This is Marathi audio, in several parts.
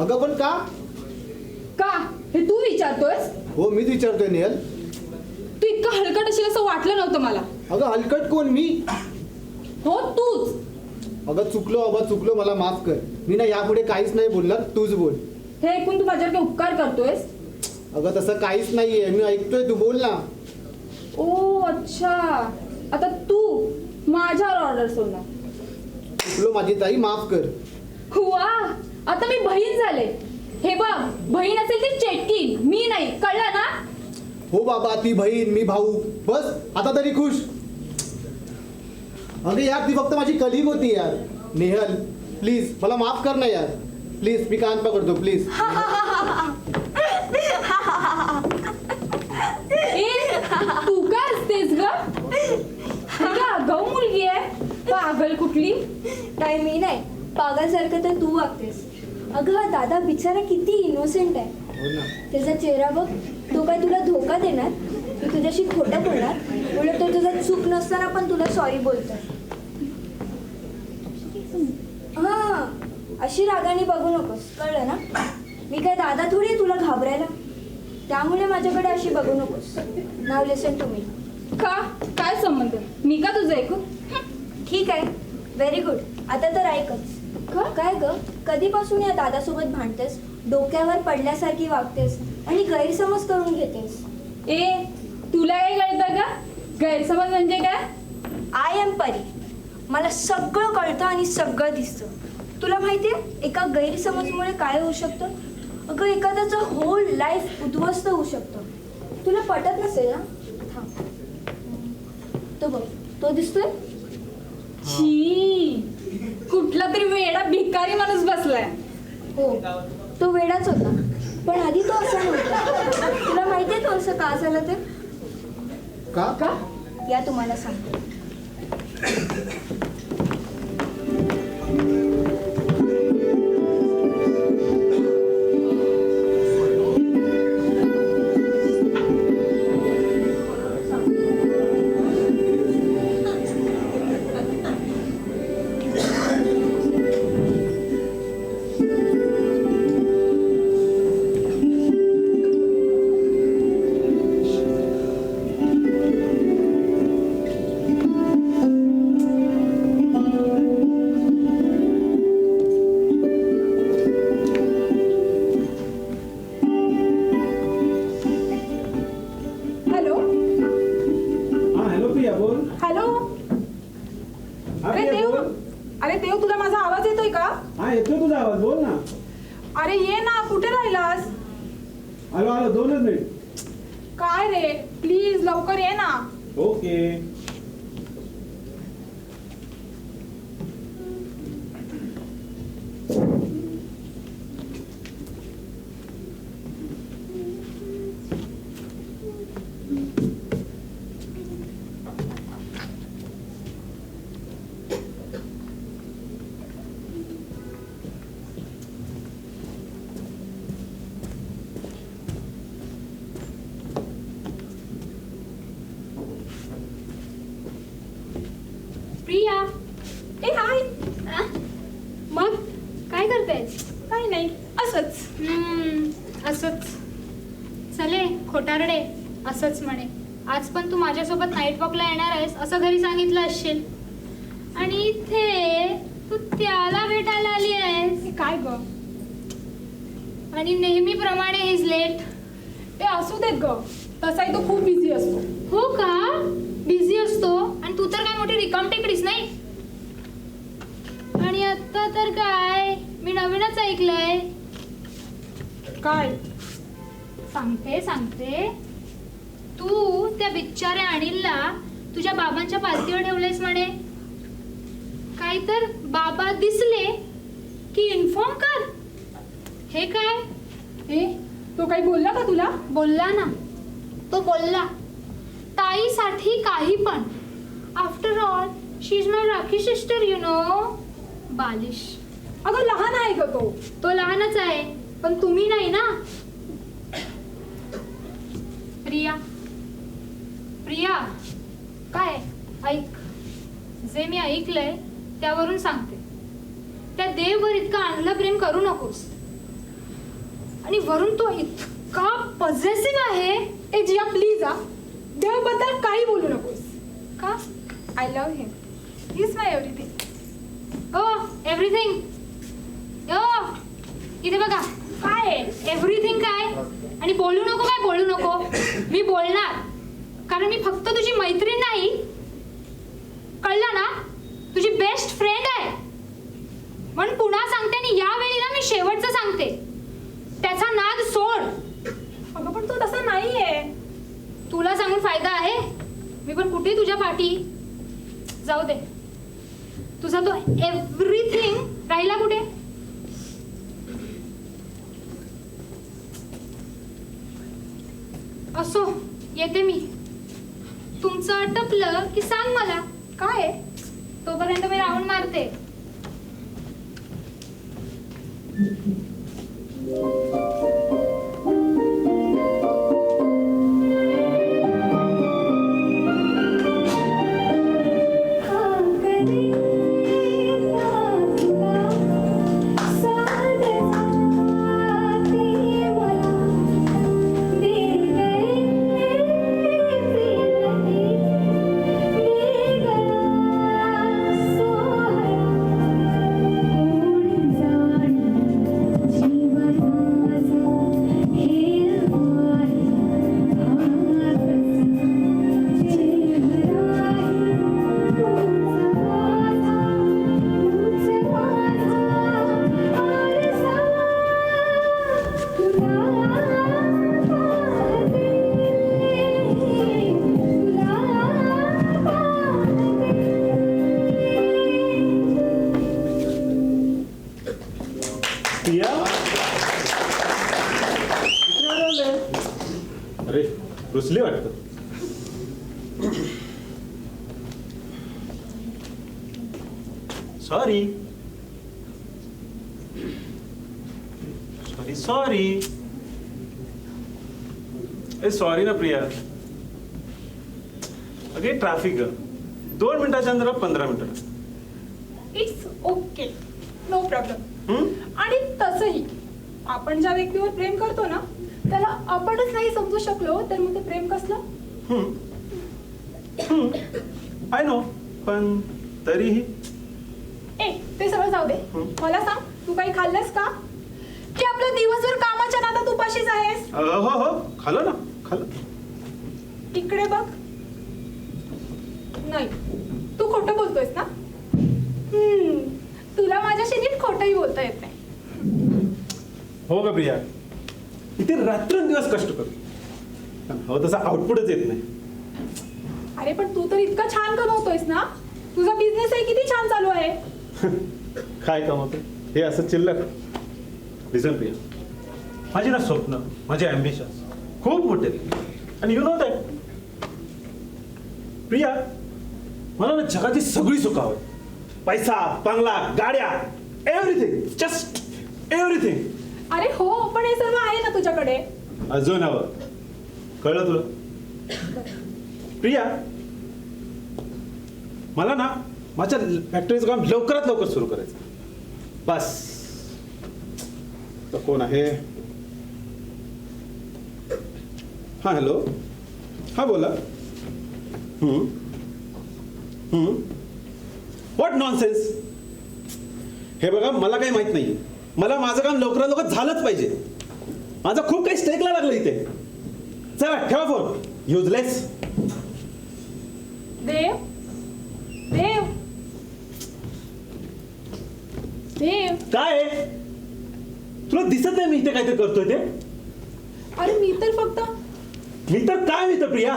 अगं पण का? का? हे तू विचारतोयस? हो मीच विचारतोय नेहल तू इतका हलकट असेल असं वाटलं नव्हतं मला. अगं हलकट कोण? मी? हो तूच. अगं चुकलो अगं चुकलो मला माफ कर. मी ना यापुढे काहीच नाही बोलणार तूच बोल. हे ऐकून तू माझ्यावर काही उपकार करतोयस? अगं तसं काहीच नाहीये. मी ऐकतोय तू बोल ना. ओ अच्छा. आता तू माझ्यावर ऑर्डर सोडणार. चुकलो माझी ताई माफ कर. वा आता मी बहीण झाले. हे बघ बहीण असेल ती चेटकी मी नाही. कळलं ना? हो बाबा ती बहीण मी भाऊ. बस आता तरी खुश. अगं यार ती फक्त माझी कलिग होती यार. नेहल प्लीज मला माफ कर ना यार. प्लीज मी कान पकडतो प्लीज ए तू काय असतेस ग? गौ मुलगी आहे. पागल कुठली? नाही मी नाही. पागलसारखं तर तू वागतेस. अगं हा दादा बिचारा किती इनोसेंट आहे. हो ना. त्याचा चेहरा बघ. तो काय तुला धोका देणार? तो तुझ्याशी खोटं बोलणार? उलट तो तुझा चूक नसताना पण तुला सॉरी बोलतो हा. अशी रागाने बघू नकोस. कळलं ना? मी काय दादा थोडी आहे तुला घाबरायला? त्यामुळे माझ्याकडे अशी बघू नकोस. नाव लिसन तुम्ही. का? काय संबंध? मी का तुझं ऐकून ठीक आहे. व्हेरी गुड आता तर ऐकच. का? काय ग? कधीपासून या दादासोबत भांडतेस? डोक्यावर पडल्यासारखी वागतेस आणि गैरसमज करून घेतेस. ए तुला काय कळतं का? गैरसमज म्हणजे काय? आय एम परी. मला सगळं कळतं आणि सगळं दिसतं. तुला माहितीये एका गैरसमजमुळे काय होऊ शकतं? अगं एखाद्याचं होल लाईफ उद्ध्वस्त होऊ शकतं. तुला पटत नसेल ना? थांब. तो बघ तो दिसतोय? छी कुठला तरी वेडा भिकारी माणूस बसलाय. हो. तो वेडाच होता. पण आधी तो असा नव्हता. तुला माहितीये तो असं का झालं ते? का? का या तुम्हाला सांगतो. आलो आलो दोनच मिनिट. काय रे? प्लीज लवकर ये ना. ओके. असंच म्हणे. आज पण तू माझ्यासोबत नाईट वॉकला येणार आहेस असं घरी सांगितलं असशील. आणि इथे तू त्याला भेटायला आली आहेस. हे काय ग? आणि नेहमीप्रमाणे इज लेट ते असू देत ग. तसाही तो खूप बिझी असतो. हो का? बिझी असतो. आणि तू तर काय मोठी रिकाम टेकडीस नाही? आणि आता तर काय? मी नवीनच ऐकलंय. काय? सांगते सांगते. तू त्या बिचाऱ्या अनिलला तुझ्या बाबांच्या पालतीवर ठेवलेस म्हणे. काय तर बाबा दिसले की इन्फॉर्म कर. हे काय? ए तो काही बोलला का तुला? बोलला ना. तो बोलला ताईसाठी काही पण. After all she is my rakhi sister you know बालिश. अगं लहान आहे ग तो. तो लहानच आहे पण तुम्ही नाही ना. प्रिया प्रिया काय? ऐक. जे मी ऐकलंय त्यावरून सांगते. त्या देववर इतका आणलं प्रेम करू नकोस. आणि वरून तो इतका पजेसिव्ह आहे ए जिया प्लीज आ देवबद्दल काही बोलू नकोस. का? I love him is my everything O everything ओ इथे बघा. काय? एव्हरीथिंग काय? आणि बोलू नको काय? बोलू नको. मी बोलणार कारण मी फक्त तुझी मैत्रीण नाही. कळलं ना? तुझी बेस्ट फ्रेंड आहे. पण पुन्हा सांगते आणि यावेळी ना मी शेवटचं सांगते. त्याचा नाद सोड. अगं पण तो तसा नाहीये. तुला सांगून फायदा आहे? मी पण कुठे तुझ्या पाठी जाऊ दे. तुझा तो एव्हरीथिंग राहिला कुठे? असो येते मी. तुमचं आटपलं की सांग मला. काय तोपर्यंत मी राऊंड मारते. रुसली वाटत. सॉरी सॉरी सॉरी ए सॉरी ना प्रिया. अगे ट्रॅफिक दोन मिनिटाच्या अंदर पंधरा मिनिटं. It's okay no problem? आणि तसंही आपण ज्या व्यक्तीवर प्रेम करतो ना त्याला आपणच नाही समजू शकलो तर मग ते प्रेम कसलं? आय नो पण तरीही. ए ते सगळं जाऊ दे. मला सांग तू काही खाल्लंस का? की आपलं दिवसभर कामाच्या नादात उपाशीच आहेस? हो हो. खाल्लं ना खाल्लं इकडे बघ. नाही तू खोटं बोलतोयस ना? हम्म, तुला माझ्याशी नीट खोटंही बोलता येत नाही. हो का प्रिया. इथे रात्रंदिवस कष्ट करतो पण हो तसा आउटपुटच येत नाही. अरे पण तू तर इतका छान कमवतोयस ना? तुझा बिझनेस आहे किती छान चालू आहे? काय कमवतो हे असं चिल्लक. लिसन प्रिया. माझी ना स्वप्न माझे ॲम्बिशन्स खूप मोठे. आणि यु नो दॅट प्रिया मला ना जगाची सगळी सुख हवं. पैसा बंगला गाड्या एव्हरीथिंग जस्ट एव्हरीथिंग अरे हो पण हे सर्व आहे ना तुझ्याकडे? अजून हवं. कळलं तुला? प्रिया? मला ना माझ्या फॅक्टरीचं काम लवकरात लवकर सुरू करायचं बस. तर कोण आहे? हां हॅलो. हां बोला. व्हॉट नॉनसेन्स हे बघा मला काही माहीत नाही मला माझं काम लवकरात लवकर झालंच पाहिजे. माझा खूप काही स्टेकला लागलं इथे. चला ठेवा फोन युजलेस देव. देव. देव. काय? तुला दिसत नाही मी इथे काहीतरी करतोय ते? अरे मी तर फक्त मी तर काय मी तर प्रिया?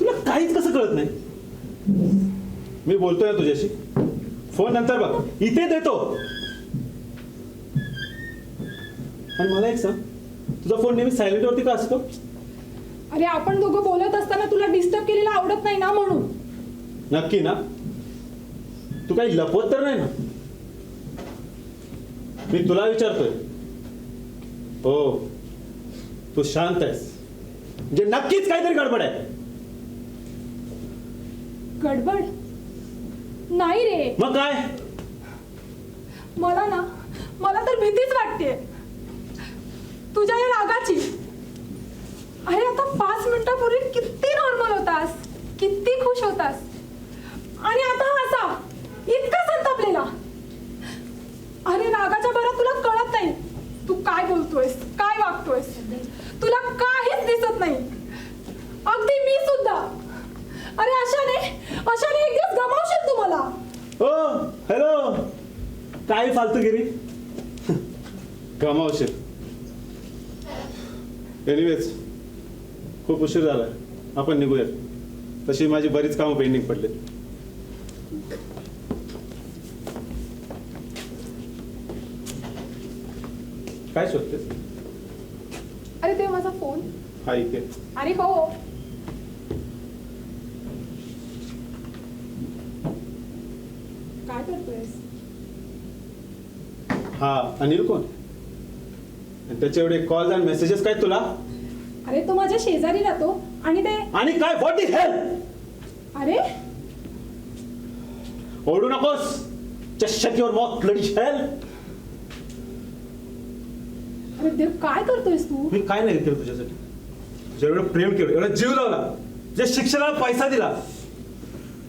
तुला काहीच कसं कळत नाही? मी बोलतोय ना तुझ्याशी. फोन नंतर बघ. इथे देतो. आणि मला एक सांग. तुझा फोन नेहमी सायलेंट वरती का असतो? अरे आपण दोघं बोलत असताना तुला डिस्टर्ब केलेलं आवडत नाही ना म्हणून? नक्की ना. तू काही लपवत तर नाही ना? मी तुला विचारतोय. हो. तू शांत आहेस. म्हणजे नक्कीच काहीतरी गडबड आहे. गडबड? नाही रे. मग काय? मला ना मला तर भीतीच वाटते तुझ्या या रागाची. अरे आता पाच मिनिटापूर्वी किती नॉर्मल होतास किती खुश होतास. आणि आता असा इतका संतापलेला अरे रागाच्या भरात तुला कळत नाही तू काय बोलतोयस काय वागतोयस तुला काहीच दिसत नाही अगदी मी सुद्धा अरे अशाने अशाने एक दिवस गमावशील तू मला हो हॅलो काय फालतूगिरी गमावशील एनिवेज खूप उशीर झाला आपण निघूयात. तशी माझी बरीच कामं पेंडिंग पडले काय शोधतेस? अरे ते माझा फोन. हा इथे. अरे हो काय करतोयस हा अनिल कोण आणि त्याचे एवढे कॉल आणि मेसेजेस काय तुला? अरे तो माझ्या शेजारी राहतो. आणि ते आणि काय? व्हॉट इज हेल्प अरे? ओरडू नकोस. चष्टकीवर मॉक ब्लडी हेल्प अरे देव काय करतोयस तू? मी काय नाही केलं तुझ्यासाठी. तुझ्या एवढं प्रेम केलं एवढा जीव लावला. जे शिक्षणाला पैसा दिला.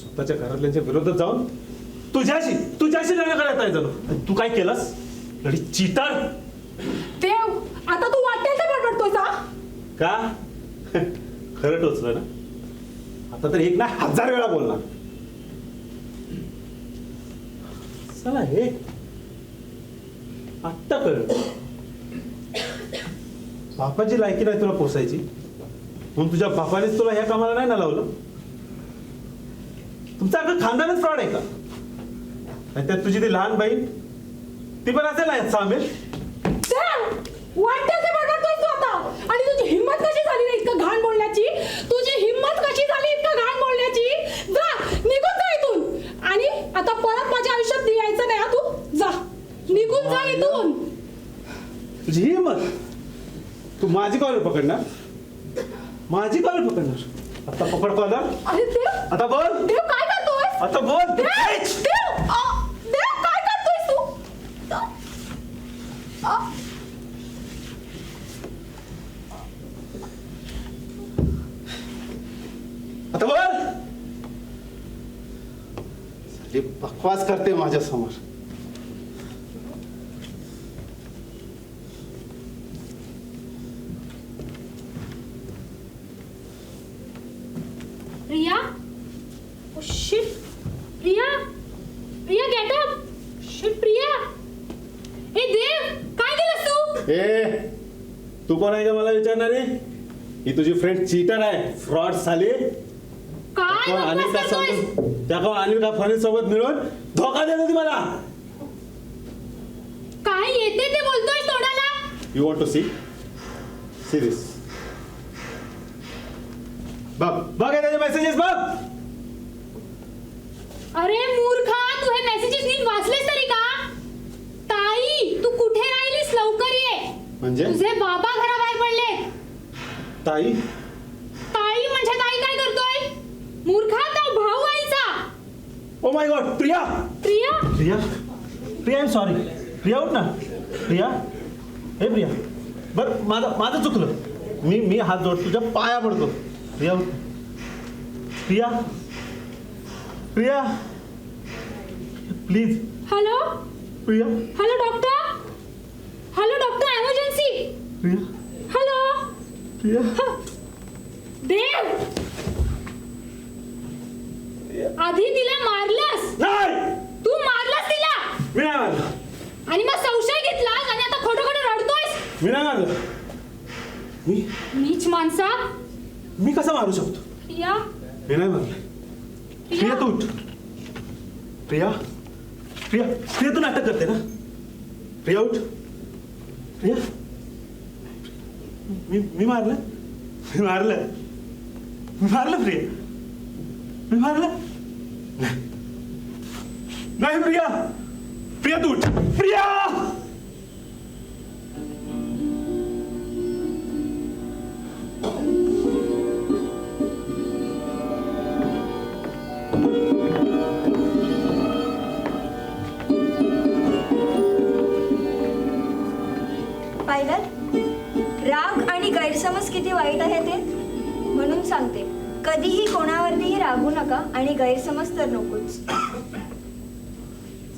स्वतःच्या घरातल्यांच्या विरोधात जाऊन तुझ्याशी तुझ्याशी लग्न करायला आणि तू काय केलंस? लढी चितार देव आता तू वाटेल ते बडबडतोयस हा? का? खरं टोचलं ना? आता तर एक ना हजार वेळा बोलणार. चला हे. आत्ता कळ बापाची लायकी नाही तुला पोसायची. म्हणून तुझ्या बापानेच तुला ह्या कामाला नाही ना लावलं. तुमचं अगं खानदानच फ्रॉड आहे का? आणि त्यात तुझी ती लहान बहीण ती पण असेल ना सामील? वाटेल ते बडबडतोयस तू आता आणि तुझी हिंमत कशी झाली रे इतकं घाण बोलण्याची? तुझी हिंमत कशी झाली इतकं घाण बोलण्याची? जा निघून जा इथून. आणि आता परत माझ्या आयुष्यात यायचं नाही हा तू. जा. निघून जा इथून. तुझी ही हिंमत? तू माझी कॉलर पकडणार? माझी कॉलर पकडणार? आता पकड कॉलर अरे देव. आता बोल. देव काय करतोयस? आता बोल. देव देव अ, देव काय करतोयस तू अ, आता बोल बकवास करते माझ्यासमोर. Riya oh shit Priya? Priya get up shit Priya. हे देव काय केलंस तू? ए तू कोण आहे का मला विचारणारी? ही तुझी फ्रेंड चीटर आहे फ्रॉड साली काय कोण बकवास करतोयस? समजून त्या अनिल का फणी सोबत मिळून धोका देत होती मला. काय येते ते बोलतोय तोंडाला? You want to see serious बघ बघ हे त्याचे मेसेजेस बघ. अरे मूर्खा तू हे मेसेजेस नीट वाचलेस तरी का? ताई तू कुठे राहिलीस? लवकर ये. म्हणजे? तुझे बाबा घराबाहेर पडले. ताई? ताई म्हणजे ताई काय करतोय? मूर्खा ओ my god Priya Priya Priya Priya I sorry Priya उठ ना प्रिया हे प्रिया बरं माझं माझं चुकलं. मी मी हात जोड तुझ्या पाया पडतो. प्रिया उठ Priya Priya please hello Priya hello doctor hello doctor emergency Priya hello Priya देव आधी तिला मारलंस? नाही! तू मारलंस तिला? मी नाही मारलं. आणि मग संशय घेतलास आणि आता खोटं खोटं रडतोयस? मी नाही मारलं. मी? नीच माणसा? मी कसं मारू शकतो? प्रिया? मी नाही मारलं. प्रिया तू उठ. प्रिया? प्रिया प्रिया तू नाटक करते ना? प्रिया उठ. प्रिया? मी मी मारलं? मी मारलं. मी मारलं प्रिया? मी मारलं? नाही. नाही प्रिया प्रिया तू उठ Priya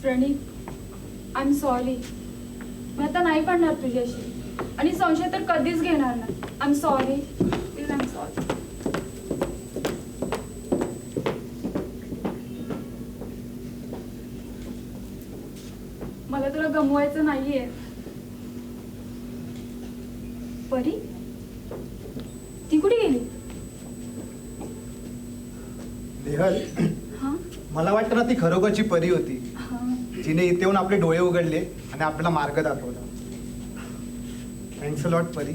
Praneet I am sorry मी आता नाही पडणार तुझ्याशी. आणि संशय तर कधीच घेणार नाही. I am sorry please I am sorry मला तुला गमवायचं नाहीये. परी ती कुठे गेली? नेहल हा? मला वाटतं ना ती खरोखरची परी होती. तिने इथे येऊन आपले डोळे उघडले आणि आपल्याला मार्ग दाखवला. थँक्स लॉट परी.